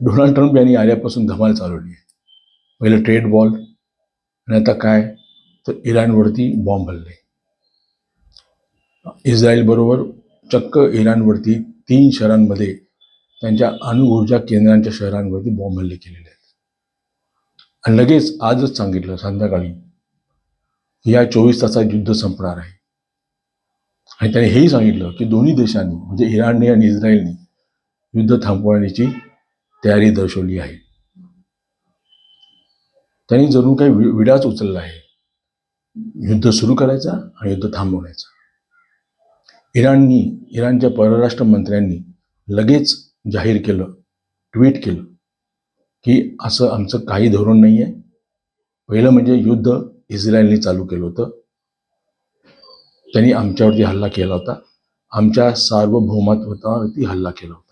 Donald Trump यांनी आल्यापासून धमाल चालवली आहे. पहिलं ट्रेड बॉल आणि आता काय? तर इराणवरती बॉम्ब हल्ले. इस्रायलबरोबर चक्क इराणवरती तीन शहरांमध्ये त्यांच्या अणुऊर्जा केंद्रांच्या शहरांवरती बॉम्ब हल्ले केलेले आहेत. आणि लगेच आजच सांगितलं संध्याकाळी या चोवीस तासात युद्ध संपणार आहे. आणि त्याने हेही सांगितलं की दोन्ही देशांनी म्हणजे इराणने आणि इस्रायलने युद्ध थांबवण्याची तयारी दर्शवली आहे. त्यांनी जणू काही वि- विडाच उचलला आहे. युद्ध सुरू करायचा आणि युद्ध थांबवण्याचा. इराणनी इराणच्या परराष्ट्र मंत्र्यांनी लगेच जाहीर केलं ट्विट केलं की असं आमचं काही धोरण नाही आहे पहिलं म्हणजे युद्ध इस्रायलने चालू केलं होतं. त्यांनी आमच्यावरती हल्ला केला होता. आमच्या सार्वभौमत्वावरती हल्ला केला होता.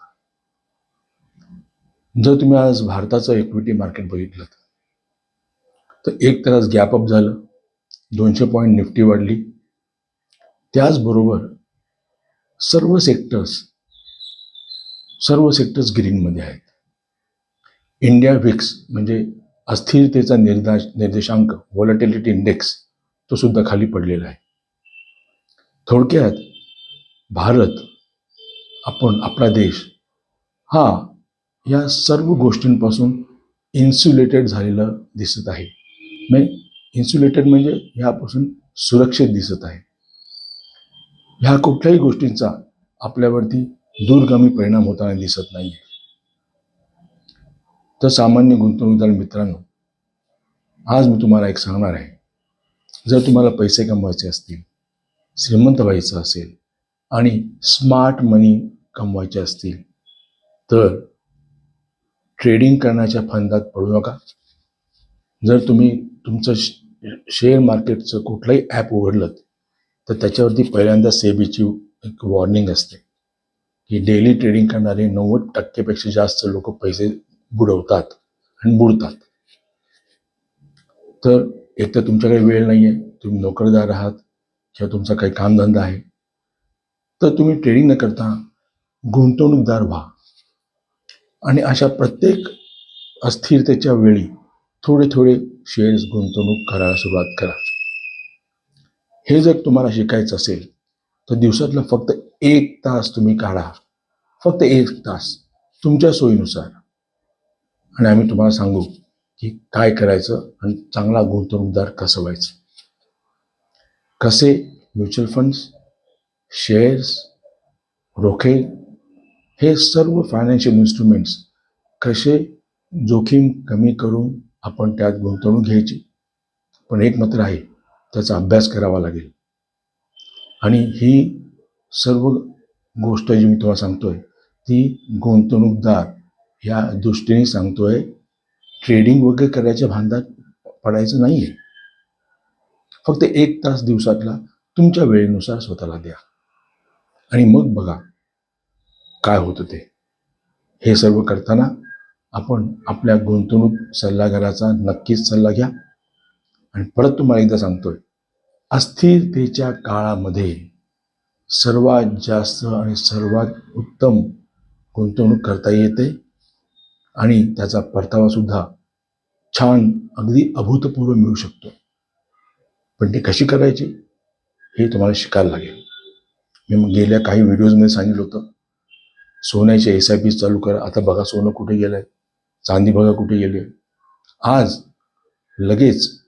जर तुम्ही आज भारताचं इक्विटी मार्केट बघितलं तर एक तरच गॅप अप झालं. दोनशे पॉईंट निफ्टी वाढली. त्याचबरोबर सर्व सेक्टर्स सर्व सेक्टर्स ग्रीनमध्ये आहेत. इंडिया विक्स म्हणजे अस्थिरतेचा निर्देश निर्देशांक व्हॉलटिलिटी इंडेक्स तो सुद्धा खाली पडलेला आहे. थोडक्यात भारत आपण आपला देश हा या सर्व गोष्टींपासून इन्सुलेटेड झालेलं दिसत आहे. म्हणजे इन्सुलेटेड म्हणजे ह्यापासून सुरक्षित दिसत आहे. ह्या कुठल्याही गोष्टींचा आपल्यावरती दूरगामी परिणाम होताना दिसत नाही तर सामान्य गुंतवणूकदार मित्रांनो आज मी तुम्हाला एक सांगणार आहे. जर तुम्हाला पैसे कमवायचे असतील श्रीमंत व्हायचं असेल आणि स्मार्ट मनी कमवायचे असतील तर ट्रेडिंग करण्याच्या फंदात पडू नका. जर तुम्ही तुमचं शेअर मार्केटचं कुठलंही ॲप उघडलं तर त्याच्यावरती पहिल्यांदा सेबीची एक वॉर्निंग असते की डेली ट्रेडिंग करणारे नव्वद टक्केपेक्षा जास्त लोक पैसे बुडवतात आणि बुडतात तर एक तर तुमच्याकडे वेळ नाही आहे तुम्ही नोकरदार आहात किंवा तुमचा काही कामधंदा आहे तर तुम्ही ट्रेडिंग न करता गुंतवणूकदार व्हा. आणि अशा प्रत्येक अस्थिरतेच्या वेळी थोडे थोडे शेअर्स गुंतवणूक करायला सुरुवात करा. हे जर तुम्हाला शिकायचं असेल तर दिवसातला फक्त एक तास तुम्ही काढा. फक्त एक तास तुमच्या सोयीनुसार. आणि आम्ही तुम्हाला सांगू की काय करायचं आणि चांगला गुंतवणूकदार कसं व्हायचं. कसे म्युच्युअल फंड्स शेअर्स रोखे हे सर्व फायनान्शियल इन्स्ट्रुमेंट्स कसे जोखीम कमी करून आपण त्यात गुंतवणूक घ्यायची? पण एक मात्र आहे त्याचा अभ्यास करावा लागेल. आणि ही सर्व गोष्ट जी मी तुम्हाला सांगतोय ती गुंतवणूकदार या दृष्टीने सांगतोय ट्रेडिंग वगैरे करायच्या भांडात पडायचं नाही आहे फक्त एक तास दिवसातला तुमच्या वेळेनुसार स्वतःला द्या. आणि मग बघा काय होतं ते? हे सर्व करताना आपण आपल्या गुंतवणूक सल्लागाराचा नक्कीच सल्ला घ्या. आणि परत तुम्हाला एकदा सांगतोय अस्थिरतेच्या काळामध्ये सर्वात जास्त आणि सर्वात उत्तम गुंतवणूक करता येते आणि त्याचा परतावासुद्धा छान अगदी अभूतपूर्व मिळू शकतो. पण ती कशी करायची हे तुम्हाला शिकायला लागेल. मी मग गेल्या काही व्हिडिओजमध्ये सांगितलं होतं सोन्याचे एस आय पी चालू करा. आता बघा सोनं कुठे गेलं आहे चांदी बघा कुठे गेली आहे. आज लगेच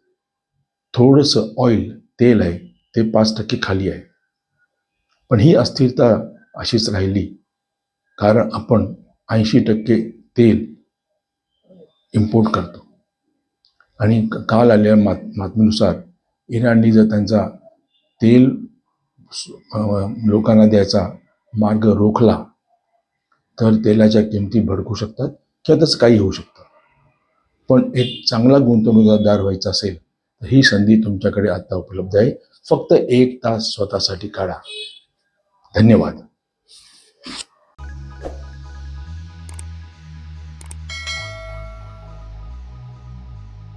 थोडंसं ऑइल तेल आहे ते पाच टक्के खाली आहे. पण ही अस्थिरता अशीच राहिली. कारण आपण ऐंशी टक्के तेल इम्पोर्ट करतो. आणि क- काल आलेल्या मात बातमीनुसार इराणने जर त्यांचा तेल लोकांना द्यायचा मार्ग रोखला तर तेलाच्या किमती भडकू शकतात किंवा काही होऊ शकतं. पण एक चांगला गुंतवणूकदार व्हायचा असेल तर ही संधी तुमच्याकडे आता उपलब्ध आहे. फक्त एक तास स्वतःसाठी काढा. धन्यवाद.